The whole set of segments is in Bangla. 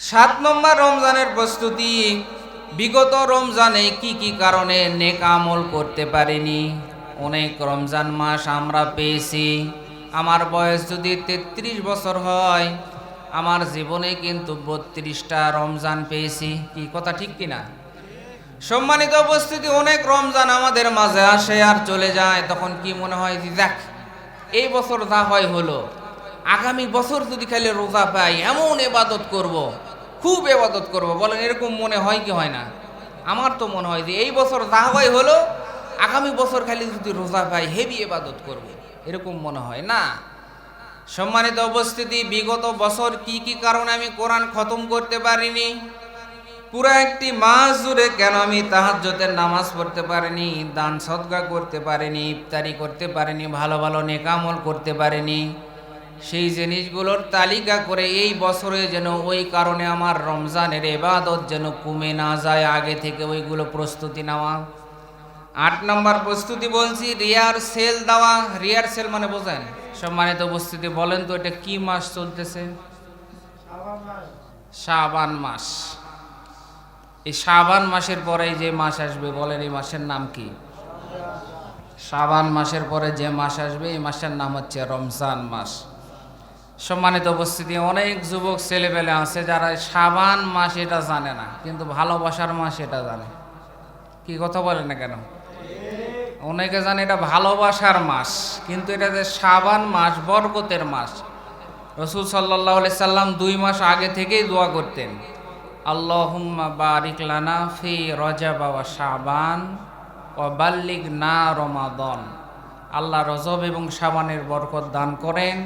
সাত নম্বর রমজানের প্রস্তুতি। বিগত রমজানে কি কি কারণে নেক আমল করতে পারিনি? অনেক রমজান মাস আমরা পেয়েছি। আমার বয়স যদি তেত্রিশ বছর হয়, আমার জীবনে কিন্তু বত্রিশটা রমজান পেয়েছি। কি কথা ঠিক কিনা সম্মানিত উপস্থিতি, অনেক রমজান আমাদের মাঝে আসে আর চলে যায়। তখন কি মনে হয় যে দেখ এই বছর যা হয় হলো। আগামী বছর যদি খালি রোজা পাই, এমন এবাদত করব। খুব এবাদত করব। বলেন, এরকম মনে হয় কি হয় না? আমার তো মনে হয় যে এই বছর হয় হলো, আগামী বছর খালি যদি রোজা পাই, হেভি এবাদত করব। এরকম মনে হয় না? সম্মানিত উপস্থিতি, বিগত বছর কি কি কারণে আমি কোরআন খতম করতে পারিনি? পুরো একটি মাস জুড়ে কেন আমি তাহাজ্জতের নামাজ পড়তে পারিনি, দান সদগা করতে পারিনি, ইফতারি করতে পারিনি, ভালো ভালো নেকামল করতে পারিনি? সেই জিনিসগুলোর তালিকা করে এই বছরে যেন ওই কারণে আমার রমজানের এবাদত যেন কমে না যায়, আগে থেকে ওইগুলো প্রস্তুতি নেওয়া। আট নম্বর প্রস্তুতি বলছি, রিয়ার সেল দেওয়া। রিয়ার সেল মানে বোঝেন, সম্মানিত উপস্থিতি, বলেন তো এটা কি মাস চলতেছে? শাবান মাস। এই শাবান মাসের পরে যে মাস আসবে, বলেন এই মাসের নাম কি? শাবান মাসের পরে যে মাস আসবে, এই মাসের নাম হচ্ছে রমজান মাস। সম্মানিত উপস্থিতি, অনেক যুবক ছেলেবেলে আছে যারা সাবান মাস এটা জানে না, কিন্তু ভালোবাসার মাস এটা জানে। কি কথা বলে না কেন? অনেকে জানে এটা ভালোবাসার মাস, কিন্তু এটা যে সাবান মাস, বরকতের মাস। রসুল সাল্লাহ সাল্লাম দুই মাস আগে থেকেই দোয়া করতেন, আল্লাহুম্মা বারিক লানা ফি রজা বাবা সাবান ও বাল্লিক না রমাদন। আল্লাহ রজব এবং সাবানের বরকত দান করেন।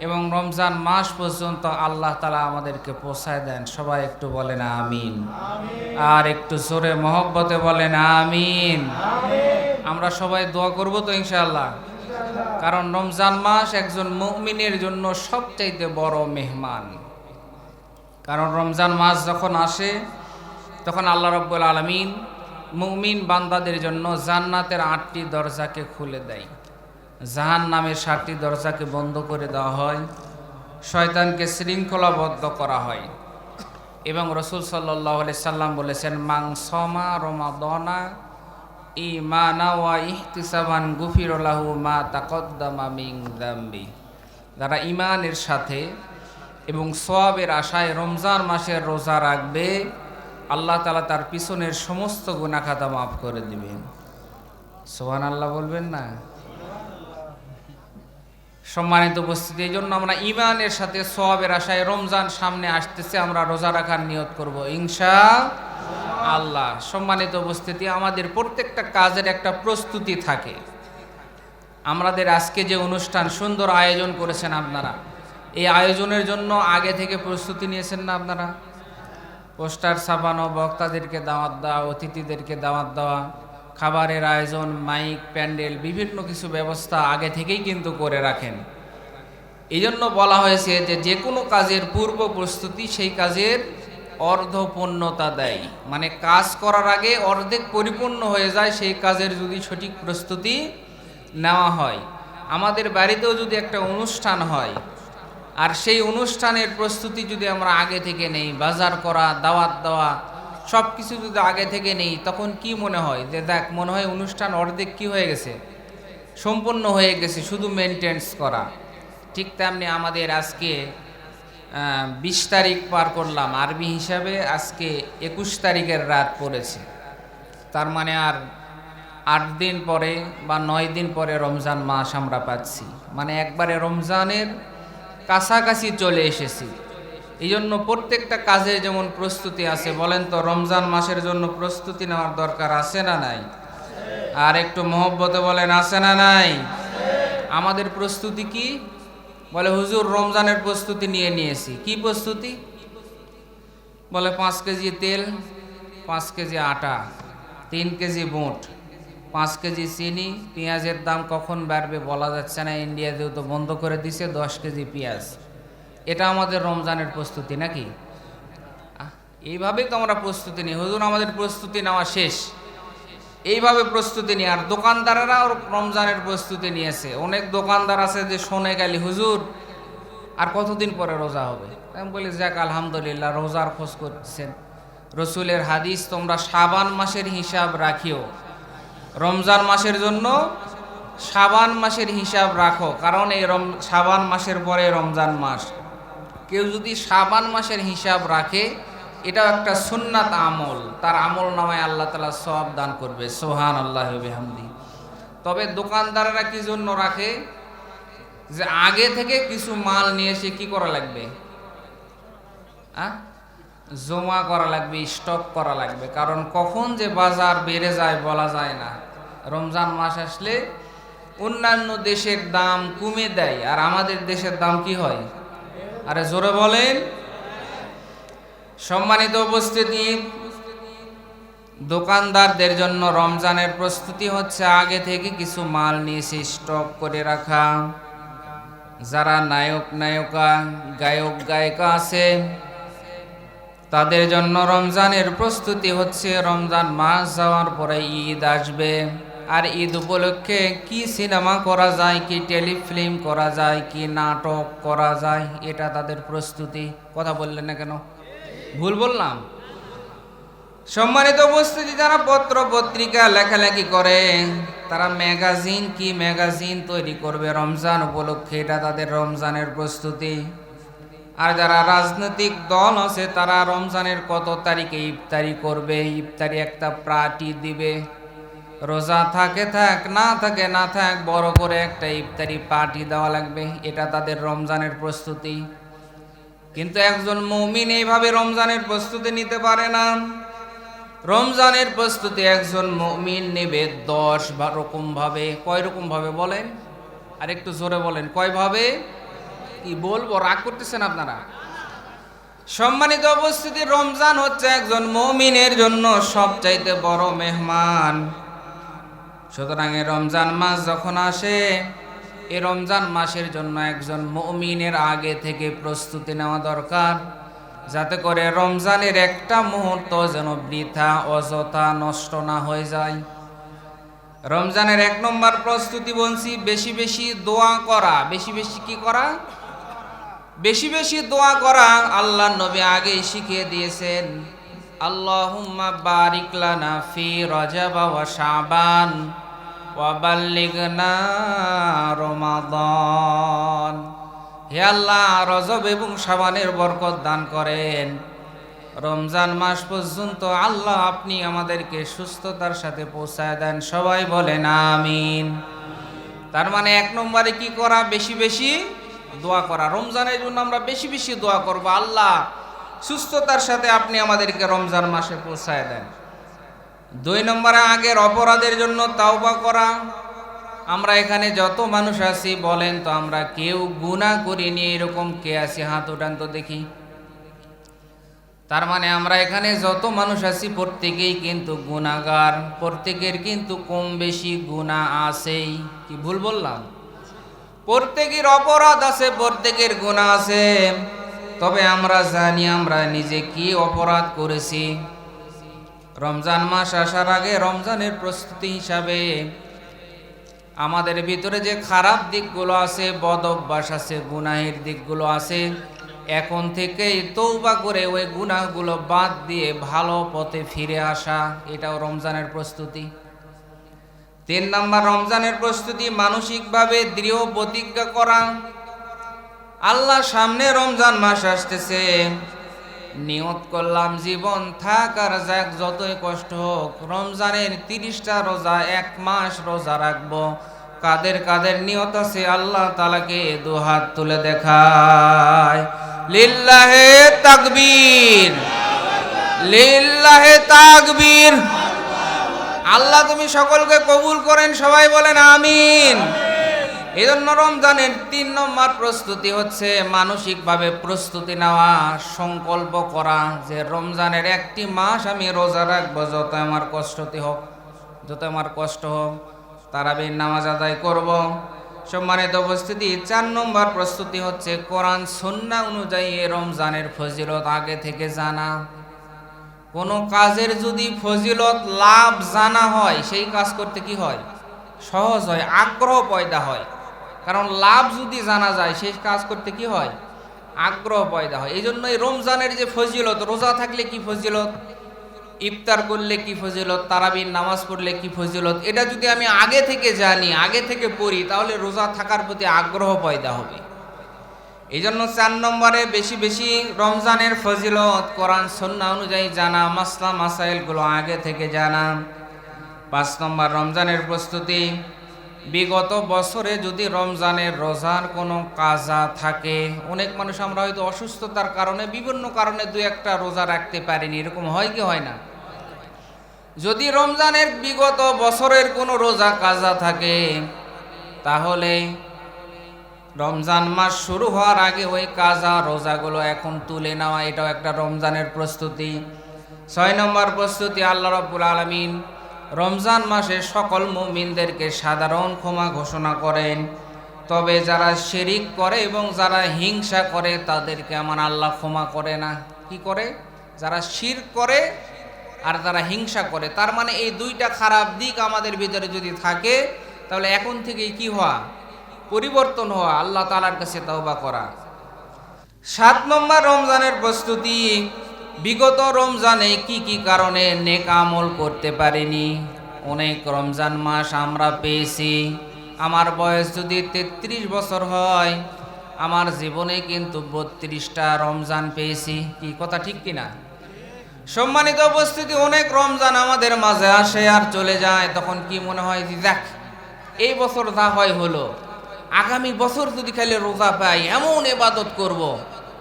এবং রমজান মাস পর্যন্ত আল্লাহ তালা আমাদেরকে পোষায় দেন। সবাই একটু বলেন আমিন। আর একটু জোরে মহব্বতে বলেন আমিন। আমরা সবাই দোয়া করব তো ইনশাআল্লাহ। কারণ রমজান মাস একজন মুমিনের জন্য সবচাইতে বড় মেহমান। কারণ রমজান মাস যখন আসে, তখন আল্লাহ রব্বুল আলমিন মুমিন বান্দাদের জন্য জান্নাতের আটটি দরজাকে খুলে দেয়। জাহান নামের সাতটি দরজাকে বন্ধ করে দেওয়া হয়, শয়তানকে শৃঙ্খলাবদ্ধ করা হয়। এবং রসুল সাল্লাহ সাল্লাম বলেছেন মাং সমা রমাদনা ইমানা ওয়া ইহতিসাবান গুফিরলাহু মা তাকদ্দামা মিং দাম্বি। যারা ইমানের সাথে এবং সোয়াবের আশায় রমজান মাসের রোজা রাখবে, আল্লাহ তালা তার পিছনের সমস্ত গুণাখাতা মাফ করে দিবেন। সোহান আল্লাহ বলবেন না? সম্মানিত উপস্থিতি, এই জন্য আমরা ইমানের সাথে সবের আশায় রমজান সামনে আসতেছে, আমরা রোজা রাখার নিয়ত করব ইনশা আল্লাহ সম্মানিত উপস্থিতি, আমাদের প্রত্যেকটা কাজের একটা প্রস্তুতি থাকে। আমাদের আজকে যে অনুষ্ঠান সুন্দর আয়োজন করেছেন আপনারা, এই আয়োজনের জন্য আগে থেকে প্রস্তুতি নিয়েছেন না আপনারা? পোস্টার ছাপানো, বক্তাদেরকে দাওয়াত দেওয়া, অতিথিদেরকে দাওয়াত দেওয়া খাবারের আয়োজন, মাইক, প্যান্ডেল, বিভিন্ন কিছু ব্যবস্থা আগে থেকেই কিন্তু করে রাখেন। এই জন্য বলা হয়েছে যে যে কোনো কাজের পূর্ব প্রস্তুতি সেই কাজের অর্ধপূর্ণতা দেয়। মানে কাজ করার আগে অর্ধেক পরিপূর্ণ হয়ে যায় সেই কাজের যদি সঠিক প্রস্তুতি নেওয়া হয়। আমাদের বাড়িতেও যদি একটা অনুষ্ঠান হয়, আর সেই অনুষ্ঠানের প্রস্তুতি যদি আমরা আগে থেকে নেই, বাজার করা, দাওয়াত দেওয়া সব কিছু যদি আগে থেকে নেই, তখন কি মনে হয়? যে দেখ, মনে হয় অনুষ্ঠান অর্ধেক কি হয়ে গেছে? সম্পূর্ণ হয়ে গেছে, শুধু মেনটেন্স করা। ঠিক তেমনি আমাদের আজকে বিশ তারিখ পার করলাম। আরবি হিসাবে আজকে একুশ তারিখের রাত পড়েছে। তার মানে আর আট দিন পরে বা নয় দিন পরে রমজান মাস আমরা পাচ্ছি। মানে একবারে রমজানের কাছাকাছি চলে এসেছি। এই জন্য প্রত্যেকটা কাজে যেমন প্রস্তুতি আছে, বলেন তো রমজান মাসের জন্য প্রস্তুতি নেওয়ার দরকার আছে না নাই? আর একটু মহব্বতে বলেন, আছে না নাই? আমাদের প্রস্তুতি কি? বলে, হুজুর, রমজানের প্রস্তুতি নিয়ে নিয়েছি। কি প্রস্তুতি? বলে, পাঁচ কেজি তেল, পাঁচ কেজি আটা, তিন কেজি বুট, পাঁচ কেজি চিনি। পেঁয়াজের দাম কখন বাড়বে বলা যাচ্ছে না। ইন্ডিয়াতেও তো বন্ধ করে দিছে, দশ কেজি পেঁয়াজ। এটা আমাদের রমজানের প্রস্তুতি নাকি? এইভাবেই তো আমরা প্রস্তুতি নিই। হুজুর, আমাদের প্রস্তুতি নেওয়া শেষ। এইভাবে প্রস্তুতি নিয়ে আর দোকানদারেরাও রমজানের প্রস্তুতি নিয়েছে। অনেক দোকানদার আছে যে শোনে গেলি হুজুর, আর কতদিন পরে রোজা হবে? আমি বলি, যাক, আলহামদুলিল্লাহ, রোজার খোঁজ করছেন। রসুলের হাদিস, তোমরা সাবান মাসের হিসাব রাখিও। রমজান মাসের জন্য সাবান মাসের হিসাব রাখো। কারণ এই রম সাবান মাসের পরে রমজান মাস। কেউ যদি সাবান মাসের হিসাব রাখে, এটাও একটা সুন্নাত আমল। তার আমল নামায় আল্লাহ তালা সব দান করবে। সোহান আল্লাহ হামদি তবে দোকানদাররা কি জন্য রাখে? যে আগে থেকে কিছু মাল নিয়ে এসে কি করা লাগবে? আহ? জমা করা লাগবে, স্টক করা লাগবে। কারণ কখন যে বাজার বেড়ে যায় বলা যায় না। রমজান মাস আসলে অন্যান্য দেশের দাম কমে দেয়। আর আমাদের দেশের দাম কি হয়? আরে জোরে বলেন। সম্মানিত উপস্থিতি, দোকানদারদের জন্য রমজানের প্রস্তুতি হচ্ছে আগে থেকে কিছু মাল নিয়ে স্টক করে রাখা। যারা নায়ক, নায়িকা, গায়ক, গায়িকা আছে, তাদের জন্য রমজানের প্রস্তুতি হচ্ছে রমজান মাস যাওয়ার পরে ঈদ আসবে। আর ঈদ উপলক্ষে কি সিনেমা করা যায়, কি টেলিফিল্ম করা যায়, কি নাটক করা যায়, এটা তাদের প্রস্তুতি। কথা বললেন না কেন? ভুল বললাম। সম্মানিত উপস্থিতি, যারা পত্র পত্রিকা লেখালেখি করে, তারা ম্যাগাজিন কি ম্যাগাজিন তৈরি করবে রমজান উপলক্ষে, এটা তাদের রমজানের প্রস্তুতি। আর যারা রাজনৈতিক দল আছে, তারা রমজানের কত তারিখে ইফতারি করবে, ইফতারি একটা প্রাটি দিবে। রোজা থাকে থাক, না থাকে না থাক, বড় করে একটা ইফতারি পার্টি দেওয়া লাগবে, এটা তাদের রমজানের প্রস্তুতি। কিন্তু একজন মৌমিন এইভাবে রমজানের প্রস্তুতি নিতে পারে না। রমজানের প্রস্তুতি একজন মৌমিন নেবে দশ বা রকম ভাবে। কয় রকম ভাবে বলেন? আর একটু জোরে বলেন, কয় ভাবে? কি বলব, রাগ করতেছেন আপনারা? সম্মানিত উপস্থিতি, রমজান হচ্ছে একজন মমিনের জন্য সবচাইতে বড় মেহমান। সুতরাং এই রমজান মাস যখন আসে, এই রমজান মাসের জন্য একজন মমিনের আগে থেকে প্রস্তুতি নেওয়া দরকার। যাতে করে রমজানের একটা মুহূর্ত যেন বৃথা, অযথা, নষ্ট না হয়ে যায়। রমজানের এক নম্বর প্রস্তুতি বলছি, বেশি বেশি দোয়া করা। বেশি বেশি কি করা? বেশি বেশি দোয়া করা আল্লাহ নবী আগেই শিখিয়ে দিয়েছেন। লানা ফি রজব ওয়া শাবান ওয়া বাল্লিগনা রমাদান। হে আল্লাহ, রজব এবং শাবানের বরকত দান করেন। রমজান মাস পর্যন্ত আল্লাহ আপনি আমাদেরকে সুস্থতার সাথে পৌঁছায় দেন। সবাই বলেন আমিন। তার মানে এক নম্বরে কি করা? বেশি বেশি দোয়া করা। রমজানের জন্য আমরা বেশি বেশি দোয়া করব আল্লাহ। সুস্থতার সাথে আপনি আমাদেরকে রমজান মাসে পৌঁছায় দেন। দুই নম্বরে আগের অপরাধের জন্য তাওবা করা। আমরা এখানে যত মানুষ আছি বলেন তো আমরা কেউ গুণা করিনি, এরকম কে আছি? হাত উঠান তো দেখি। তার মানে আমরা এখানে যত মানুষ আছি প্রত্যেকেই কিন্তু গুণাগার প্রত্যেকের কিন্তু কম বেশি গুণা আছেই। কি ভুল বললাম? প্রত্যেকের অপরাধ আছে, প্রত্যেকের গুণা আছে। তবে আমরা জানি আমরা নিজে কি অপরাধ করেছি। রমজান মাস আসার আগে রমজানের প্রস্তুতি হিসাবে আমাদের ভিতরে যে খারাপ দিকগুলো আছে বদ অভ্যাস আছে, গুনাহের দিকগুলো আছে, এখন থেকেই তৌবা করে ওই গুনাহগুলো বাদ দিয়ে ভালো পথে ফিরে আসা, এটাও রমজানের প্রস্তুতি। তিন নম্বর, রমজানের প্রস্তুতি মানসিকভাবে দৃঢ় প্রতিজ্ঞা করা আল্লাহ সামনে রমজান মাস আসতেছে। নিয়ত করলাম, জীবন থাক আর যাক, যতই কষ্ট হোক, রমজানের তিরিশটা রোজা, এক মাস রোজা রাখব। কাদের কাদের নিয়ত আছে, আল্লাহ তালাকে দু হাত তুলে দেখায়। লিল্লাহে তাকবীর লিল্লাহে তাকবীর। আল্লাহ তুমি সকলকে কবুল করেন, সবাই বলেন আমিন। এই জন্য রমজানের তিন নম্বর প্রস্তুতি হচ্ছে মানসিকভাবে প্রস্তুতি নেওয়া, সংকল্প করা যে রমজানের একটি মাস আমি রোজা রাখব যত আমার কষ্টতে হোক, যত আমার কষ্ট হোক, তারাবির নামাজ আদায় করব। সম্মানিত উপস্থিতি, চার নম্বর প্রস্তুতি হচ্ছে কোরআন সন্না অনুযায়ী এ রমজানের ফজিলত আগে থেকে জানা। কোনো কাজের যদি ফজিলত লাভ জানা হয়, সেই কাজ করতে কি হয়? সহজ হয়, আগ্রহ পয়দা হয়। কারণ লাভ যদি জানা যায় সেই কাজ করতে কি হয়? আগ্রহ পয়দা হয়। এই জন্য এই রমজানের যে ফজিলত, রোজা থাকলে কি ফজিলত? ইফতার করলে কি ফজিলত? তারাবির নামাজ পড়লে কি ফজিলত? এটা যদি আমি আগে থেকে জানি, আগে থেকে পড়ি, তাহলে রোজা থাকার প্রতি আগ্রহ পয়দা হবে। এই জন্য চার নম্বরে বেশি বেশি রমজানের ফজিলত কোরআন, সন্না অনুযায়ী জানা, মাসলা, মাসাইলগুলো আগে থেকে জানা। পাঁচ নম্বর, রমজানের প্রস্তুতি। বিগত বছরে যদি রমজানের রোজার কোনো কাজা থাকে, অনেক মানুষ আমরা হয়তো অসুস্থতার কারণে বিভিন্ন কারণে দু একটা রোজা রাখতে পারিনি, এরকম হয় কি হয় না? যদি রমজানের বিগত বছরের কোনো রোজা কাজা থাকে, তাহলে রমজান মাস শুরু হওয়ার আগে ওই কাজা রোজাগুলো এখন তুলে নেওয়া, এটাও একটা রমজানের প্রস্তুতি। ছয় নম্বর প্রস্তুতি, আল্লাহ রব্বুল আলমিন রমজান মাসে সকল মুমিনদেরকে সাধারণ ক্ষমা ঘোষণা করেন। তবে যারা শিরিক করে এবং যারা হিংসা করে, তাদেরকে আমার আল্লাহ ক্ষমা করে না। কি করে? যারা শির করে আর যারা হিংসা করে। তার মানে এই দুইটা খারাপ দিক আমাদের ভিতরে যদি থাকে, তাহলে এখন থেকেই কি হওয়া? পরিবর্তন হওয়া। আল্লাহ তালার কাছে তওবা করা। সাত নম্বর রমজানের প্রস্তুতি বিগত রমজানে কি কি কারণে নেক আমল করতে পারিনি? অনেক রমজান মাস আমরা পেয়েছি। আমার বয়স যদি তেত্রিশ বছর হয়, আমার জীবনে কিন্তু বত্রিশটা রমজান পেয়েছি। কি কথা ঠিক কিনা? সম্মানিত উপস্থিতি, অনেক রমজান আমাদের মাঝে আসে আর চলে যায়। তখন কি মনে হয় যে দেখ এই বছর যা হয় হলো। আগামী বছর যদি খালি রোজা পাই, এমন এবাদত করব।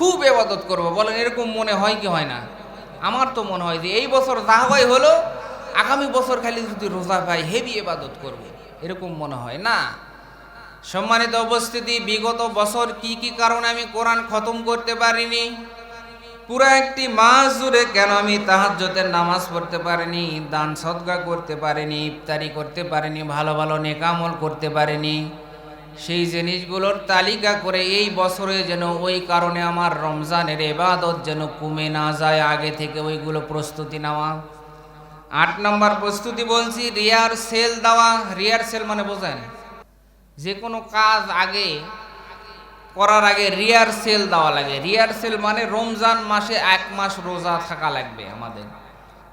খুব এবাদত করব। বলেন, এরকম মনে হয় কি হয় না? আমার তো মনে হয় যে এই বছর হয় হলো, আগামী বছর খালি যদি রোজা পাই, হেভি এবাদত করব। এরকম মনে হয় না? সম্মানিত উপস্থিতি, বিগত বছর কি কি কারণে আমি কোরআন খতম করতে পারিনি? পুরো একটি মাস জুড়ে কেন আমি তাহাজ্জতের নামাজ পড়তে পারিনি, দান সদগা করতে পারিনি, ইফতারি করতে পারিনি, ভালো ভালো নেকামল করতে পারিনি? সেই জিনিসগুলোর তালিকা করে এই বছরে যেন ওই কারণে আমার রমজানের এবাদত যেন কমে না যায়, আগে থেকে ওইগুলো প্রস্তুতি নেওয়া। আট নম্বর প্রস্তুতি বলছি রিয়ার সেল দেওয়া। রিয়ার সেল মানে বোঝেন, যে কোনো কাজ আগে করার আগে রিয়ার সেল দেওয়া লাগে। রিহার্সেল মানে রমজান মাসে এক মাস রোজা থাকা লাগবে আমাদের।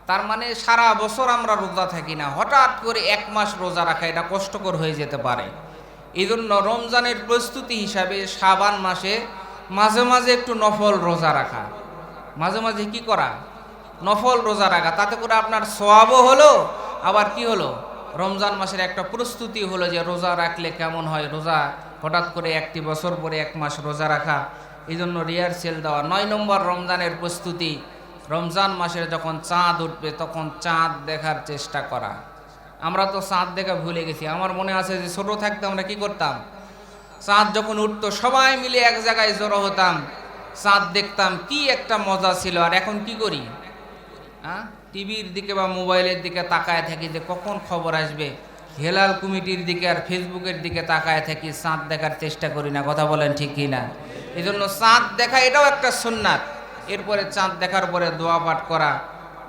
তার মানে সারা বছর আমরা রোজা থাকি না। হঠাৎ করে এক মাস রোজা রাখা, এটা কষ্টকর হয়ে যেতে পারে। এই জন্য রমজানের প্রস্তুতি হিসাবে সাবান মাসে মাঝে মাঝে একটু নফল রোজা রাখা। মাঝে মাঝে কি করা? নফল রোজা রাখা। তাতে করে আপনার সোয়াবও হলো, আবার কি হলো? রমজান মাসের একটা প্রস্তুতি হলো যে রোজা রাখলে কেমন হয়? রোজা হঠাৎ করে একটি বছর পরে এক মাস রোজা রাখা এই জন্য রিহার্সেল দেওয়া। নয় নম্বর রমজানের প্রস্তুতি, রমজান মাসের যখন চাঁদ উঠবে, তখন চাঁদ দেখার চেষ্টা করা। আমরা তো চাঁদ দেখা ভুলে গেছি। আমার মনে আছে যে ছোটো থাকতে আমরা কি করতাম? চাঁদ যখন উঠতো, সবাই মিলে এক জায়গায় জড়ো হতাম। চাঁদ দেখতাম কি একটা মজা ছিল, আর এখন কি করি? হ্যাঁ? টিভির দিকে বা মোবাইলের দিকে তাকায় থাকি যে কখন খবর আসবে? হেলাল কমিটির দিকে আর ফেসবুকের দিকে তাকায় থাকি চাঁদ দেখার চেষ্টা করি না। কথা বলেন ঠিক কি না? এই জন্য চাঁদ দেখা এটাও একটা সুন্নাত। এরপরে চাঁদ দেখার পরে দোয়া পাঠ করা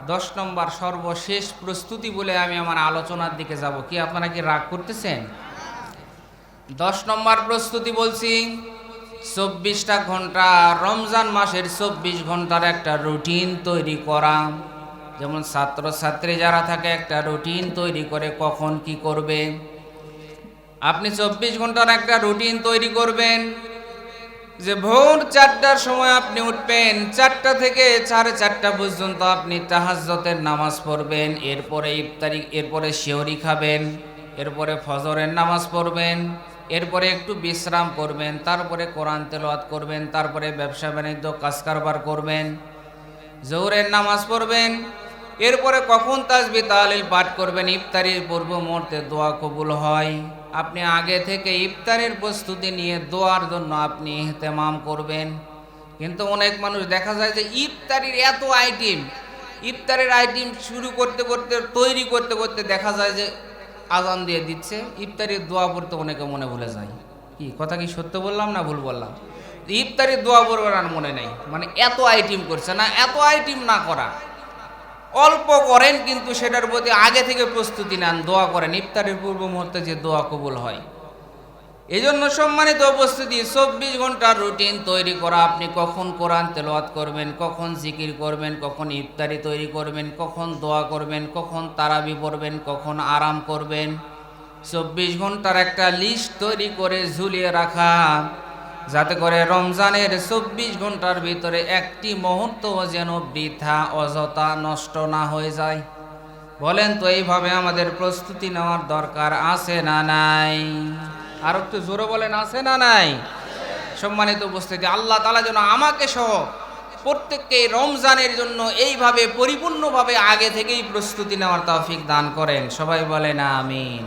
দশ নম্বর সর্বশেষ প্রস্তুতি বলে আমি আমার আলোচনার দিকে যাব। কি আপনারা কি রাগ করতেছেন? দশ নম্বর প্রস্তুতি বলছি, চব্বিশটা ঘণ্টা, রমজান মাসের চব্বিশ ঘণ্টার একটা রুটিন তৈরি করা। যেমন ছাত্রছাত্রী যারা থাকে, একটা রুটিন তৈরি করে কখন কি করবে। আপনি চব্বিশ ঘণ্টার একটা রুটিন তৈরি করবেন যে ভোর চারটার সময় আপনি উঠবেন, চারটা থেকে সাড়ে চারটা পর্যন্ত আপনি তাহাজ্জতের নামাজ পড়বেন, এরপরে ইফতারি, এরপরে শিওরি খাবেন, এরপরে ফজরের নামাজ পড়বেন, এরপরে একটু বিশ্রাম করবেন, তারপরে কোরআন তেলাওয়াত করবেন, তারপরে ব্যবসা বাণিজ্য কাজ কারবার করবেন, জোহরের নামাজ পড়বেন এরপরে কখন তাসবি তালিল পাঠ করবেন? ইফতারির পূর্ব মুহূর্তে দোয়া কবুল হয়। আপনি আগে থেকে ইফতারের প্রস্তুতি নিয়ে দোয়ার জন্য আপনি ইহতেমাম করবেন। কিন্তু অনেক মানুষ দেখা যায় যে ইফতারির এত আইটেম, ইফতারের আইটেম শুরু করতে করতে, তৈরি করতে করতে দেখা যায় যে আজান দিয়ে দিচ্ছে। ইফতারির দোয়া পড়তে অনেকে মনে ভুলে যায়। কি, কথা কি সত্য বললাম না ভুল বললাম? ইফতারির দোয়া পড়বার আর মনে নেই। মানে এত আইটেম করছে না, এত আইটেম না করা। অল্প করেন, কিন্তু সেটার প্রতি আগে থেকে প্রস্তুতি নেন, দোয়া করেন। ইফতারের পূর্ব মুহূর্তে যে দোয়া কবুল হয়। এই জন্য সম্মানিত উপস্থিতি, চব্বিশ ঘণ্টার রুটিন তৈরি করা। আপনি কখন কোরআন তেলাওয়াত করবেন, কখন জিকির করবেন, কখন ইফতারি তৈরি করবেন, কখন দোয়া করবেন, কখন তারাবি পড়বেন, কখন আরাম করবেন। চব্বিশ ঘণ্টার একটা লিস্ট তৈরি করে ঝুলিয়ে রাখা। যাতে করে রমজানের চব্বিশ ঘণ্টার ভিতরে একটি মুহূর্ত যেন বৃথা, অযথা নষ্ট না হয়ে যায়। বলেন তো, এইভাবে আমাদের প্রস্তুতি নেওয়ার দরকার আছে না নাই? আর একটু জোরে বলেন, আছে না নাই? সম্মানিত উপস্থিতি, আল্লাহ তালা যেন আমাকে সহ প্রত্যেককে রমজানের জন্য এইভাবে পরিপূর্ণভাবে আগে থেকেই প্রস্তুতি নেওয়ার তৌফিক দান করেন। সবাই বলেন, আমিন।